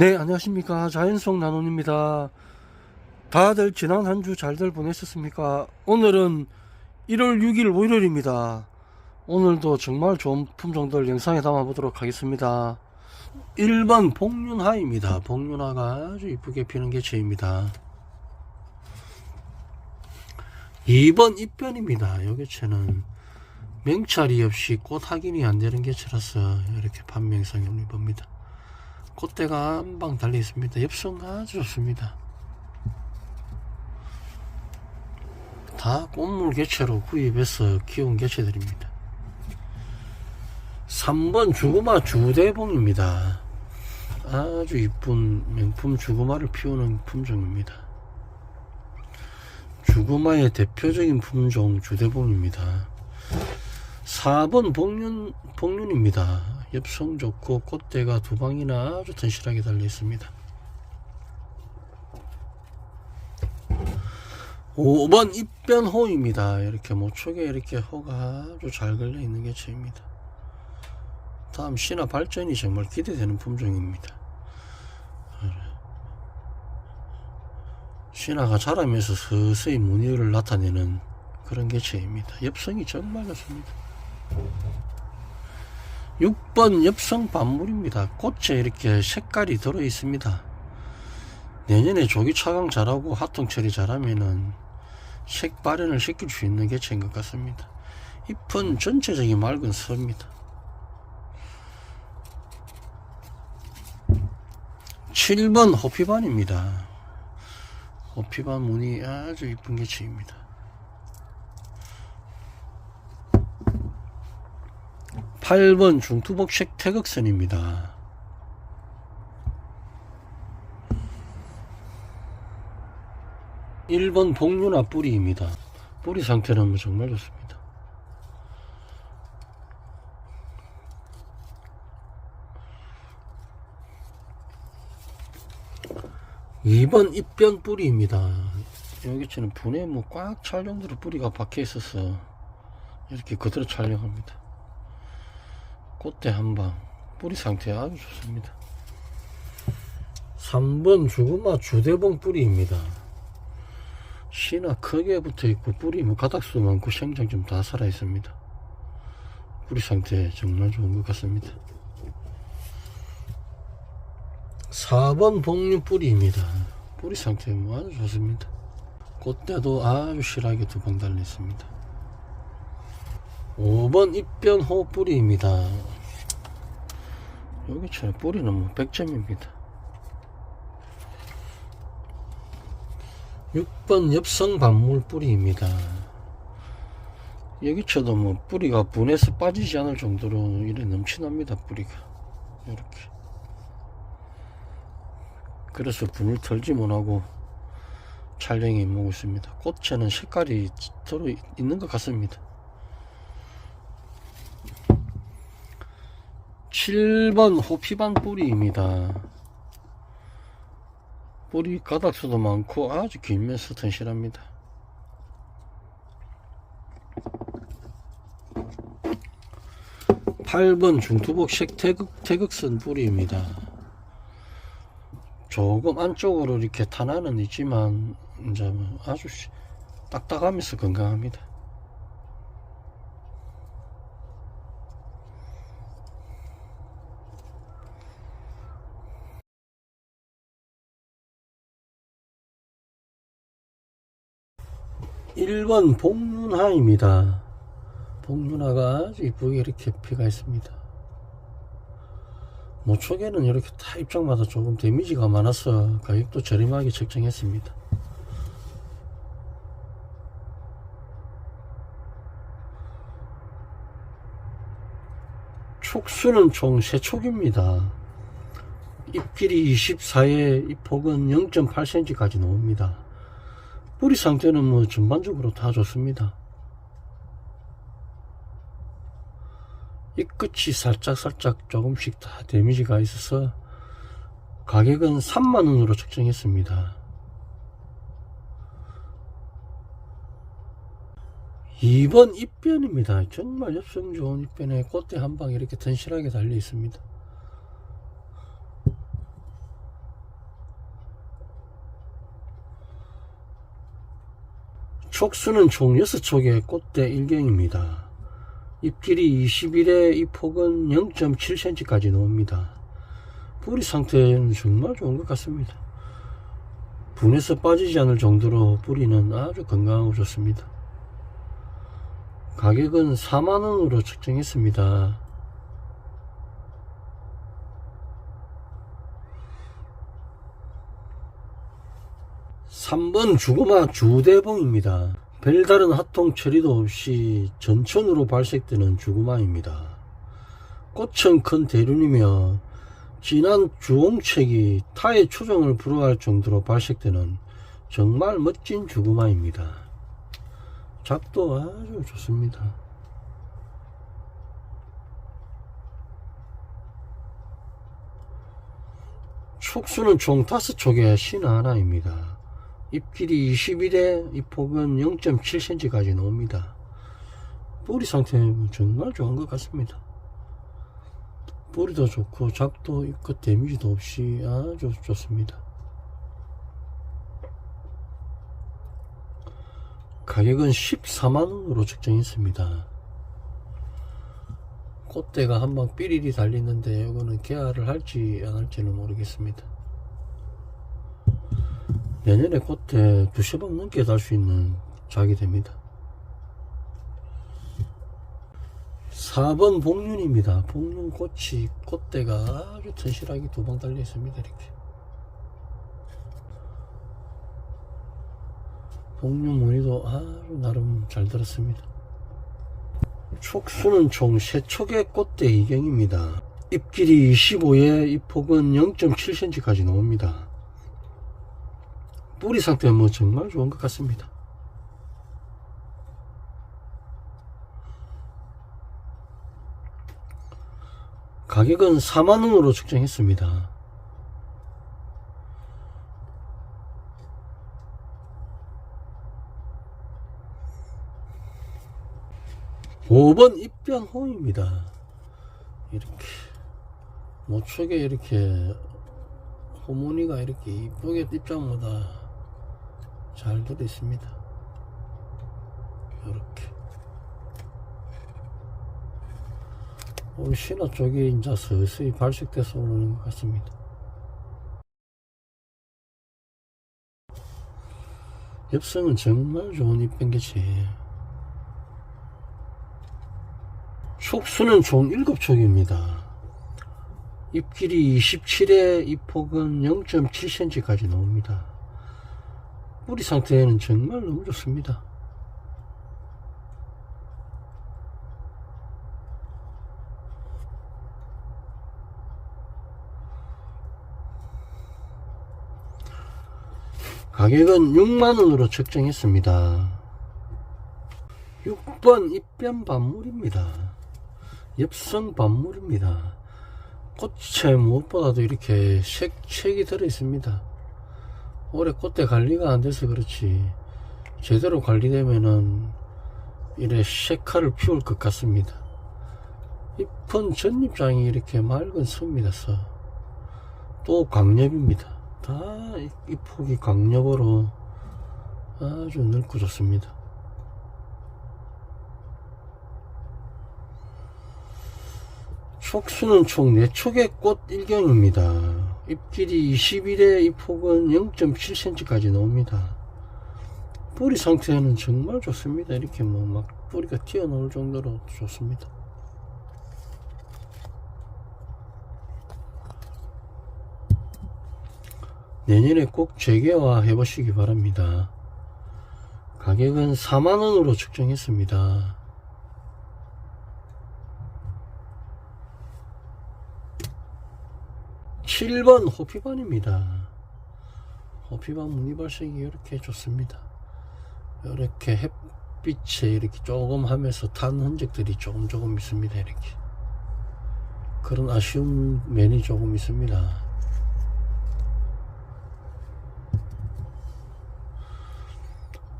네, 안녕하십니까. 자연송 나눔입니다. 다들 지난 한 주 잘들 보내셨습니까? 오늘은 1월 6일 월요일입니다. 오늘도 정말 좋은 품종들 영상에 담아보도록 하겠습니다. 1번 복륜화입니다. 복륜화가 아주 이쁘게 피는 개체입니다. 2번 입변입니다. 요 개체는 명찰이 없이 꽃 확인이 안 되는 개체라서 이렇게 판명상에 올려봅니다. 꽃대가 한 방 달려 있습니다. 엽성 아주 좋습니다. 다 꽃물 개체로 구입해서 키운 개체들입니다. 3번 주구마 주대봉입니다. 아주 이쁜 명품 주구마를 피우는 품종입니다. 주구마의 대표적인 품종 주대봉입니다. 4번 복륜, 복륜입니다. 엽성 좋고 꽃대가 두 방이나 아주 튼실하게 달려 있습니다. 5번 입변호입니다. 이렇게 모촉에 이렇게 호가 아주 잘 걸려 있는 개체입니다. 다음 신화 발전이 정말 기대되는 품종입니다. 신화가 자라면서 서서히 무늬를 나타내는 그런 개체입니다. 엽성이 정말 좋습니다. 6번 엽성 반물입니다. 꽃에 이렇게 색깔이 들어 있습니다. 내년에 조기 차강 잘하고 하통 처리 잘하면은 색 발현을 시킬 수 있는 개체인 것 같습니다. 잎은 전체적인 맑은 서입니다. 7번 호피반입니다. 호피반 무늬 아주 이쁜 개체입니다. 8번 중투복색 태극선입니다. 일번 복륜화 뿌리입니다. 뿌리 상태는 뭐 정말 좋습니다. 이번 입변 뿌리입니다. 여기처럼 분에 뭐꽉찰 정도로 뿌리가 박혀 있어서 이렇게 그대로 촬영합니다. 꽃대 한방. 뿌리 상태 아주 좋습니다. 3번 주구마 주대봉 뿌리입니다. 씨나 크게 붙어 있고 뿌리 뭐 가닥수 많고 생장 좀 다 살아 있습니다. 뿌리 상태 정말 좋은 것 같습니다. 4번 복류 뿌리입니다. 뿌리 상태 뭐 아주 좋습니다. 꽃대도 아주 실하게 두 방 달려 있습니다 5번 입변 호 뿌리입니다. 여기 처럼 뿌리는 뭐 100점입니다. 6번 엽성 반물 뿌리입니다. 여기처도 뭐 뿌리가 분해서 빠지지 않을 정도로 이래 넘치납니다. 뿌리가 이렇게. 그래서 분을 털지 못하고 촬영에 임하고 있습니다. 꽃에는 색깔이 들어 있는 것 같습니다. 7번 호피반 뿌리입니다. 뿌리 가닥수도 많고 아주 길면서 튼실합니다. (8번) 중투복색 태극, 태극선 뿌리입니다. 조금 안쪽으로 이렇게 탄화는 있지만 이제 뭐 아주 딱딱하면서 건강합니다. 일번 복륜화입니다. 복륜화가 아주 이쁘게 이렇게 피가 있습니다. 모촉에는 이렇게 타 입장마다 조금 데미지가 많아서 가격도 저렴하게 책정했습니다. 촉수는 총 3촉입니다. 잎길이 24에 잎폭은 0.8cm까지 나옵니다. 뿌리 상태는 뭐 전반적으로 다 좋습니다. 이 끝이 살짝살짝 조금씩 다 데미지가 있어서 가격은 3만원으로 책정했습니다. 2번 입변입니다. 정말 엽성 좋은 입변에 꽃대 한 방 이렇게 튼실하게 달려 있습니다. 촉수는 총 6촉의 꽃대 1경입니다. 잎길이 21에 잎폭은 0.7cm까지 나옵니다. 뿌리 상태는 정말 좋은 것 같습니다. 분에서 빠지지 않을 정도로 뿌리는 아주 건강하고 좋습니다. 가격은 4만원으로 책정했습니다. 삼번 주고마 주대봉입니다. 별다른 합통 처리도 없이 전천으로 발색되는 주고마입니다. 꽃은 큰 대륜이며 진한 주홍색이 타의 초정을 불허할 정도로 발색되는 정말 멋진 주고마입니다. 작도 아주 좋습니다. 촉수는 총 5촉의 신 하나입니다. 잎길이 21에 잎폭은 0.7cm까지 나옵니다. 뿌리 상태는 정말 좋은 것 같습니다. 뿌리도 좋고 작도 잎끝 데미지도 없이 아주 좋습니다. 가격은 14만원으로 책정했습니다. 꽃대가 한방 삐리리 달리는데 이거는 개화를 할지 안 할지는 모르겠습니다. 내년에 꽃대 두세 번 넘게 달 수 있는 작이 됩니다. 4번 복륜입니다. 복륜 꽃이 꽃대가 아주 튼실하게 두 방 달려 있습니다. 이렇게. 복륜 무늬도 아주 나름 잘 들었습니다. 촉수는 총 3촉의 꽃대 이경입니다. 잎길이 25에 잎폭은 0.7cm까지 나옵니다. 뿌리 상태 뭐 정말 좋은 것 같습니다. 가격은 4만원으로 책정했습니다. 오번 입변 호입니다. 이렇게 모촉에 이렇게 호모니가 이렇게 이쁘게 입장보다 잘 들어 있습니다. 이렇게 오늘 신화 쪽에 이제 서서히 발색돼서 오르는 것 같습니다. 엽성은 정말 좋은 잎변개체예요. 촉수는 총 7촉입니다. 잎길이 27에 잎폭은 0.7cm까지 나옵니다. 뿌리 상태는 정말 너무 좋습니다. 가격은 6만원으로 책정했습니다. 6번 입변 반물입니다. 엽성 반물입니다. 꽃에 무엇보다도 이렇게 색책이 들어 있습니다. 올해 꽃대 관리가 안 돼서 그렇지 제대로 관리되면은 이래 색깔을 피울 것 같습니다. 잎은 전잎장이 이렇게 맑은 습니다. 서. 또 강엽입니다. 다 잎폭이 강엽으로 아주 늙고 좋습니다. 촉수는 총 4촉의 꽃 1경입니다. 잎길이 21에 잎폭은 0.7cm까지 나옵니다. 뿌리 상태는 정말 좋습니다. 이렇게 뭐 막 뿌리가 튀어나올 정도로 좋습니다. 내년에 꼭 재개화 해보시기 바랍니다. 가격은 4만원으로 측정했습니다. 7번 호피반입니다. 호피반 무늬 발색이 이렇게 좋습니다. 이렇게 햇빛에 이렇게 조금 하면서 탄 흔적들이 조금 조금 있습니다. 이렇게 그런 아쉬운 면이 조금 있습니다.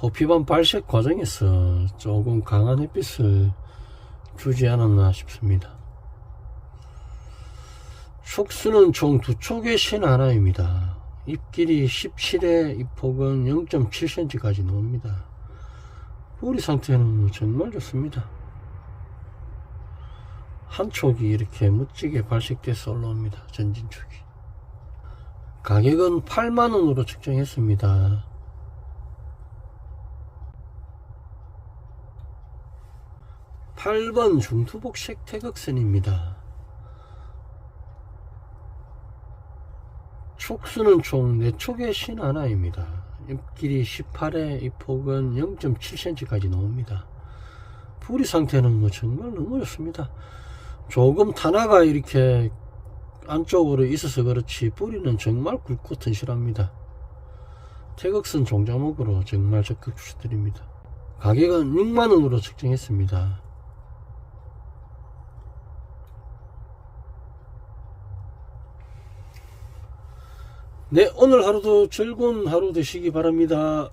호피반 발색 과정에서 조금 강한 햇빛을 주지 않았나 싶습니다. 촉수는 총 두 촉의 신 하나입니다. 잎길이 17에 잎폭은 0.7cm까지 나옵니다. 뿌리 상태는 정말 좋습니다. 한 촉이 이렇게 멋지게 발식돼서 올라옵니다. 전진촉이. 가격은 8만원으로 측정했습니다. 팔번 중투복색 태극선입니다. 촉수는 총 4촉의 신 하나입니다. 잎길이 18에 이 폭은 0.7cm까지 나옵니다. 뿌리 상태는 뭐 정말 너무 좋습니다. 조금 탄화가 이렇게 안쪽으로 있어서 그렇지 뿌리는 정말 굵고 튼실합니다. 태극선 종자목으로 정말 적극 추천드립니다. 가격은 6만원으로 측정했습니다. 네, 오늘 하루도 즐거운 하루 되시기 바랍니다.